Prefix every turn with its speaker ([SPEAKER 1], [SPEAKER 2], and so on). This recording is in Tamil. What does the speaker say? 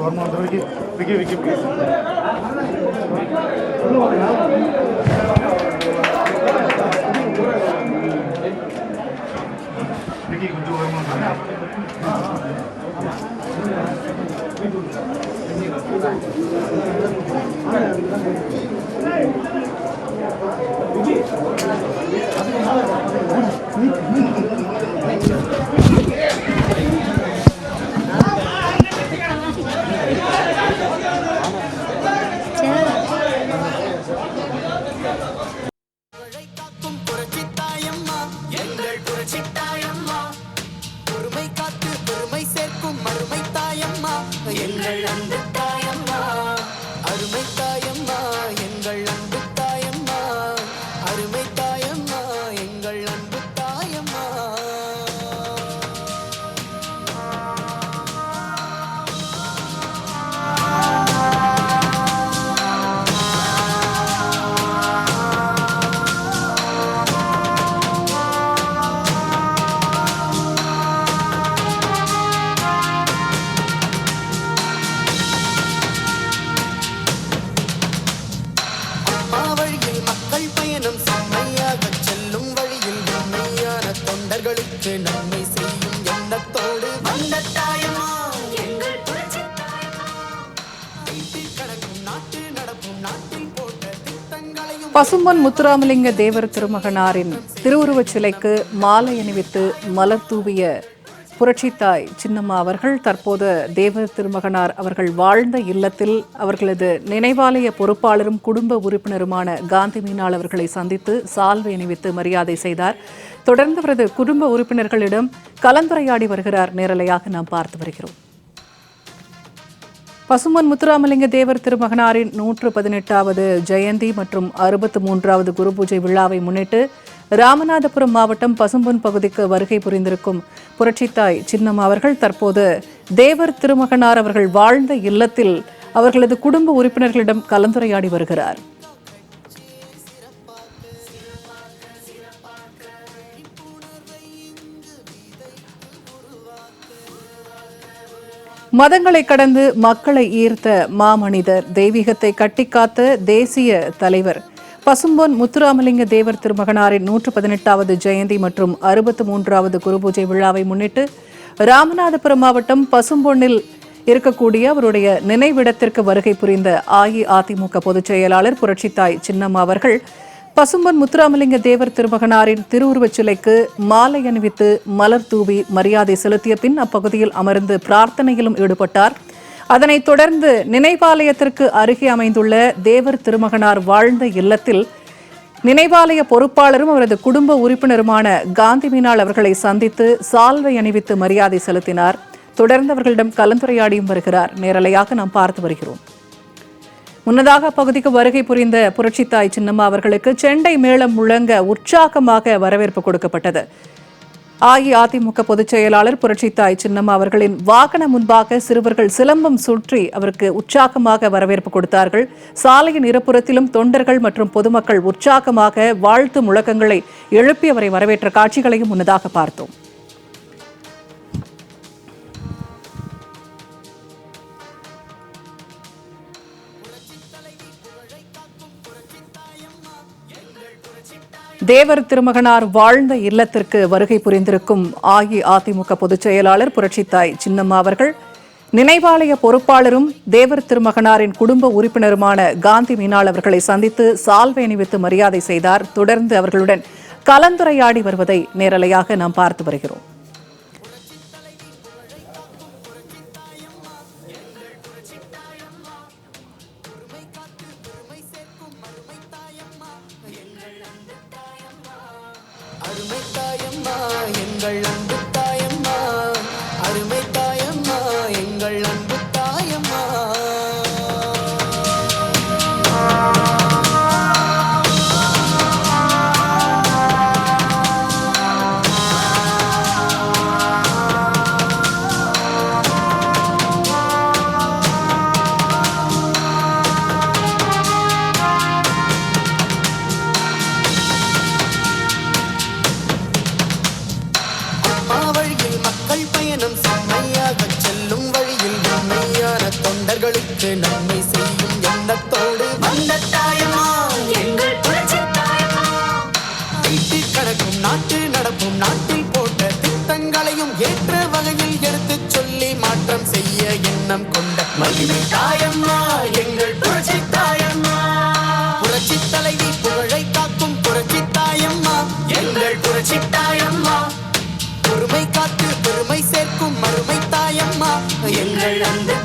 [SPEAKER 1] ஓரமாக வந்து விக்கி விக்கி விக்கி ப்ளீஸ் விக்கி கொஞ்சம் ஓரமாக
[SPEAKER 2] தொண்டர்களுக்கு நன்மை செய்யும் எண்ணத்தோடு வந்த தாயம்மா. எங்கள் புரட்சி கடக்கும் நாட்டு நாட்டில் போட்ட திட்டங்களையும்
[SPEAKER 3] பசும்பொன் முத்துராமலிங்க தேவர் திருமகனாரின் திருவுருவச் சிலைக்கு மாலை அணிவித்து மலர் தூவிய புரட்சித்தாய் சின்னம்மா அவர்கள் தற்போது தேவர் திருமகனார் அவர்கள் வாழ்ந்த இல்லத்தில் அவர்களது நினைவாலய பொறுப்பாளரும் குடும்ப உறுப்பினருமான காந்தி மீனால் அவர்களை சந்தித்து சால்வை அணிவித்து மரியாதை செய்தார். தொடர்ந்து அவரது குடும்ப உறுப்பினர்களிடம் கலந்துரையாடி வருகிறார் நேரலையாக நாம் பார்த்து வருகிறோம். பசுமன் முத்துராமலிங்க தேவர் திருமகனாரின் நூற்று பதினெட்டாவது ஜெயந்தி மற்றும் அறுபத்து மூன்றாவது குரு பூஜை விழாவை முன்னிட்டு ராமநாதபுரம் மாவட்டம் பசும்பொன் பகுதிக்கு வருகை புரிந்திருக்கும் புரட்சித்தாய் சின்னம் அவர்கள் தற்போது தேவர் திருமகனார் அவர்கள் வாழ்ந்த இல்லத்தில் அவர்களது குடும்ப உறுப்பினர்களிடம் கலந்துரையாடி வருகிறார். மதங்களை கடந்து மக்களை ஈர்த்த மாமனிதர் தெய்வீகத்தை கட்டிக்காத்த தேசிய தலைவர் பசும்பொன் முத்துராமலிங்க தேவர் திருமகனாரின் நூற்று பதினெட்டாவது ஜெயந்தி மற்றும் அறுபத்து மூன்றாவது குருபூஜை விழாவை முன்னிட்டு ராமநாதபுரம் மாவட்டம் பசும்பொன்னில் இருக்கக்கூடிய அவருடைய நினைவிடத்திற்கு வருகை புரிந்த அஇஅதிமுக பொதுச் செயலாளர் புரட்சித்தாய் சின்னம்மா அவர்கள் பசும்பொன் முத்துராமலிங்க தேவர் திருமகனாரின் திருவுருவச் சிலைக்கு மாலை அணிவித்து மலர் தூவி மரியாதை செலுத்திய பின் அப்பகுதியில் அமர்ந்து பிரார்த்தனையிலும் ஈடுபட்டார். அதனைத் தொடர்ந்து நினைவாலயத்திற்கு அருகே அமைந்துள்ள தேவர் திருமகனார் வாழ்ந்த இல்லத்தில் நினைவாலய பொறுப்பாளரும் அவரது குடும்ப உறுப்பினருமான காந்தி மீனால் அவர்களை சந்தித்து சால்வை அணிவித்து மரியாதை செலுத்தினார். தொடர்ந்து அவர்களிடம் கலந்துரையாடியும் வருகிறார். நேரலையாக நாம் பார்த்து வருகிறோம். முன்னதாக அப்பகுதிக்கு வருகை புரிந்த புரட்சித்தாய் சின்னம்மா அவர்களுக்கு செண்டை மேளம் முழங்க உற்சாகமாக வரவேற்பு கொடுக்கப்பட்டது. அஇஅதிமுக பொதுச் செயலாளர் புரட்சித்தாய் சின்னம்மா அவர்களின் வாகனம் முன்பாக சிறுவர்கள் சிலம்பம் சுற்றி அவருக்கு உற்சாகமாக வரவேற்பு கொடுத்தார்கள். சாலையின் இருபுறத்திலும் தொண்டர்கள் மற்றும் பொதுமக்கள் உற்சாகமாக வாழ்த்து முழக்கங்களை எழுப்பி அவரை வரவேற்ற காட்சிகளையும் முன்னதாக பார்த்தோம். தேவர் திருமகனார் வாழ்ந்த இல்லத்திற்கு வருகை புரிந்திருக்கும் அஇஅதிமுக பொதுச் செயலாளர் புரட்சித்தாய் சின்னம்மா அவர்கள் நினைவாலய பொறுப்பாளரும் தேவர் திருமகனாரின் குடும்ப உறுப்பினருமான காந்தி மீனால் அவர்களை சந்தித்து சால்வை அணிவித்து மரியாதை செய்தார். தொடர்ந்து அவர்களுடன் கலந்துரையாடி வருவதை நேரலையாக நாம் பார்த்து வருகிறோம்.
[SPEAKER 2] அருமை தாயம்மா எங்கள் அன்பு. என்று நன்மை செய்யும் எண்ணத்தோடு வந்த தாயமா எங்கள் புரட்சி தாயம்மா. வீட்டு கணக்கும் நாட்டு நடப்பும் நாட்டில் போட்ட திட்டங்களையும் ஏற்ற வகையில் எடுத்து சொல்லி மாற்றம் செய்ய எண்ணம் கொண்ட மகிமை தாயம்மா. எங்கள் புரட்சி தாயம்மா. புரட்சி தலைவி புகழை காக்கும் புரட்சி தாயம்மா. எங்கள் புரட்சி தாயம்மா. பொறுமை காத்து பெருமை சேர்க்கும் மறுமை தாயம்மா. எங்கள் அந்த